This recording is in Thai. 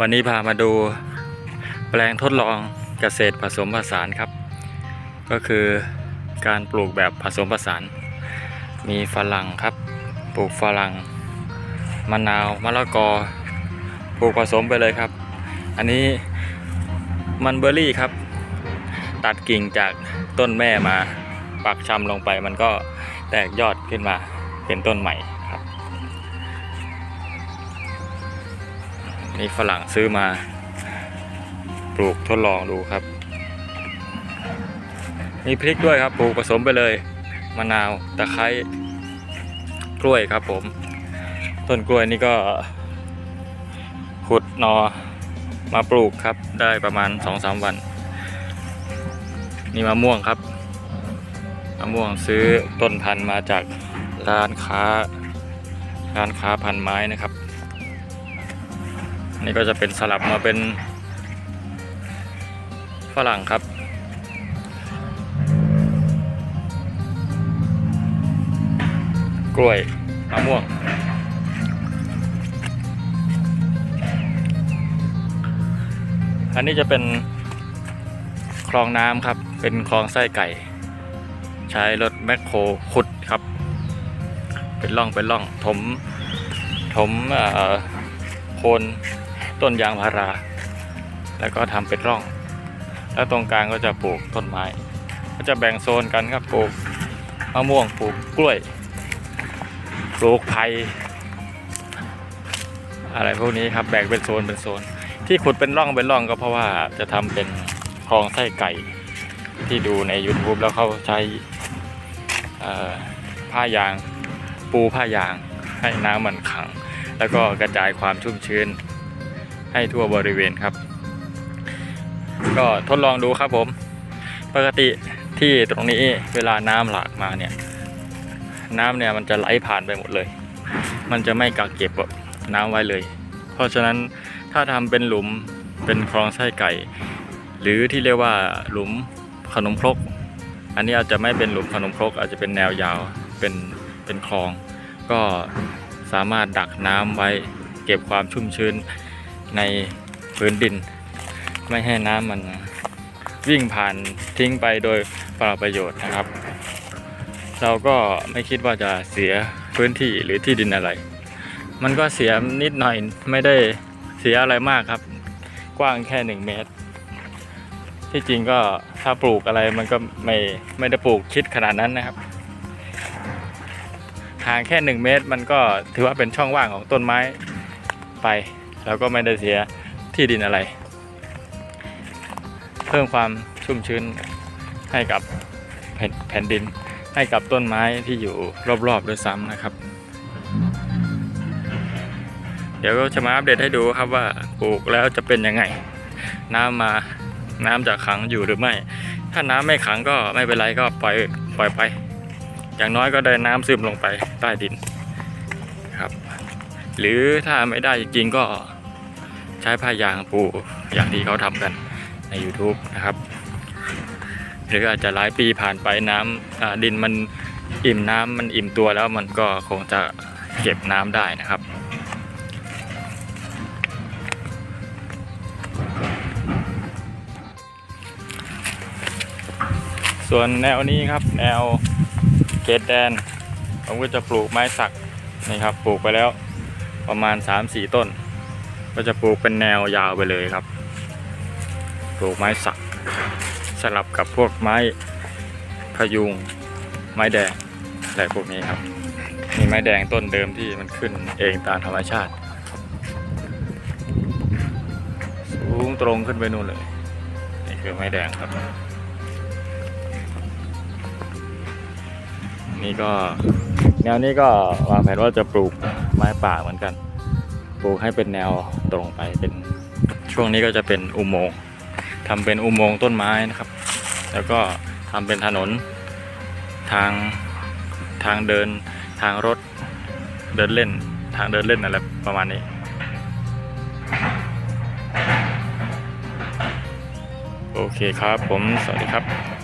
วันนี้พามาดูแปลงทดลองเกษตรผสมผสานครับ ก็คือการปลูกแบบผสมผสาน มีฝรั่งครับ ปลูกฝรั่งมะนาวมะละกอปลูกผสมไปเลยครับ อันนี้มันเบอร์รี่ครับ ตัดกิ่งจากต้นแม่มาปักชำลงไปมันก็แตกยอดขึ้นมาเป็นต้นใหม่ นี่ฝรั่งซื้อมา ปลูกทดลองดูครับ มีพริกด้วยครับปลูกผสมไปเลย มะนาวตะไคร้กล้วยครับผม ต้นกล้วยนี่ก็ ขุดนอมาปลูกครับได้ประมาณ2-3วัน นี่มะม่วงครับมะม่วงซื้อต้นพันธุ์มาจากร้านค้า ร้านค้าพันไม้นะครับ นี่ก็จะเป็นสลับมาเป็นฝรั่งครับ กล้วยมะม่วง อันนี้จะเป็นคลองน้ำครับ เป็นคลองไส้ไก่ ใช้รถแมคโครขุดครับ เป็นร่องเป็นร่องถมถมเอ่อโคน ต้นยางพารา แล้วก็ทำเป็นร่อง แล้วตรงกลางก็จะปลูกต้นไม้ ก็จะแบ่งโซนกันครับปลูกมะม่วงปลูกกล้วย ปลูกไผ่อะไรพวกนี้ครับแบ่งเป็นโซนเป็นโซน ที่ขุดเป็นร่องเป็นร่องก็เพราะว่าจะทำเป็นคลองไส้ไก่ที่ดูใน YouTube แล้วเขาใช้ผ้ายางปูผ้ายางให้น้ำมันขัง แล้วก็กระจายความชุ่มชื้น ให้ทั่วบริเวณครับ ก็ทดลองดูครับผม ปกติที่ตรงนี้เวลาน้ำหลากมาเนี่ย น้ำเนี่ยมันจะไหลผ่านไปหมดเลย มันจะไม่กักเก็บแบบน้ำไว้เลย เพราะฉะนั้นถ้าทำเป็นหลุมเป็นคลองไส้ไก่ หรือที่เรียกว่าหลุมขนมครก อันนี้อาจจะไม่เป็นหลุมขนมครก อาจจะเป็นแนวยาวเป็นเป็นคลอง ก็สามารถดักน้ำไว้เก็บความชุ่มชื้น ในพื้นดิน ไม่ให้น้ำมันวิ่งผ่านทิ้งไปโดยเปล่าประโยชน์นะครับ เราก็ไม่คิดว่าจะเสียพื้นที่หรือที่ดินอะไร มันก็เสียนิดหน่อยไม่ได้เสียอะไรมากครับ กว้างแค่หนึ่งเมตร ที่จริงก็ถ้าปลูกอะไรมันก็ไม่ไม่ได้ปลูกชิดขนาดนั้นนะครับห่างแค่หนึ่งเมตรมันก็ถือว่าเป็นช่องว่างของต้นไม้ไป แล้วก็ไม่ได้เสียที่ดินอะไร เพิ่มความชุ่มชื้นให้กับแผ่นดินให้กับต้นไม้ที่อยู่รอบๆด้วยซ้ำนะครับ เดี๋ยวก็จะมาอัปเดตให้ดูครับว่าปลูกแล้วจะเป็นยังไง น้ำมาน้ำจะขังอยู่หรือไม่ ถ้าน้ำไม่ขังก็ไม่เป็นไรก็ปล่อยปล่อยไป อย่างน้อยก็ได้น้ำซึมลงไปใต้ดินครับ หรือถ้าไม่ได้จริงๆก็ ช้ผ้ายางปูอย่างที่เขาทำกันใน YouTube นะครับ หรืออาจจะหลายปีผ่านไปน้ำดินมันอิ่มน้ำมันอิ่มตัวแล้วมันก็คงจะเก็บน้ำได้นะครับส่วนแนวนี้ครับแนวเขตแดน ผมก็จะปลูกไม้สักนี่ครับปลูกไปแล้วประมาณ 3-4 ต้น ก็จะปลูกเป็นแนวยาวไปเลยครับ ปลูกไม้สัก สลับกับพวกไม้พยุง ไม้แดงอะไรพวกนี้ครับ มีไม้แดงต้นเดิมที่มันขึ้นเองตามธรรมชาติ สูงตรงขึ้นไปนู่นเลย นี่คือไม้แดงครับ นี่ก็แนวนี้ก็วางแผนว่าจะปลูกไม้ป่าเหมือนกัน ลูกให้เป็นแนวตรงไปเป็นช่วงนี้ก็จะเป็นอุโมงค์ทำเป็นอุโมงค์ต้นไม้นะครับ แล้วก็ทำเป็นถนนทางทางเดินทางรถเดินเล่น ทางเดินเล่นอะไรประมาณนี้ โอเคครับผมสวัสดีครับ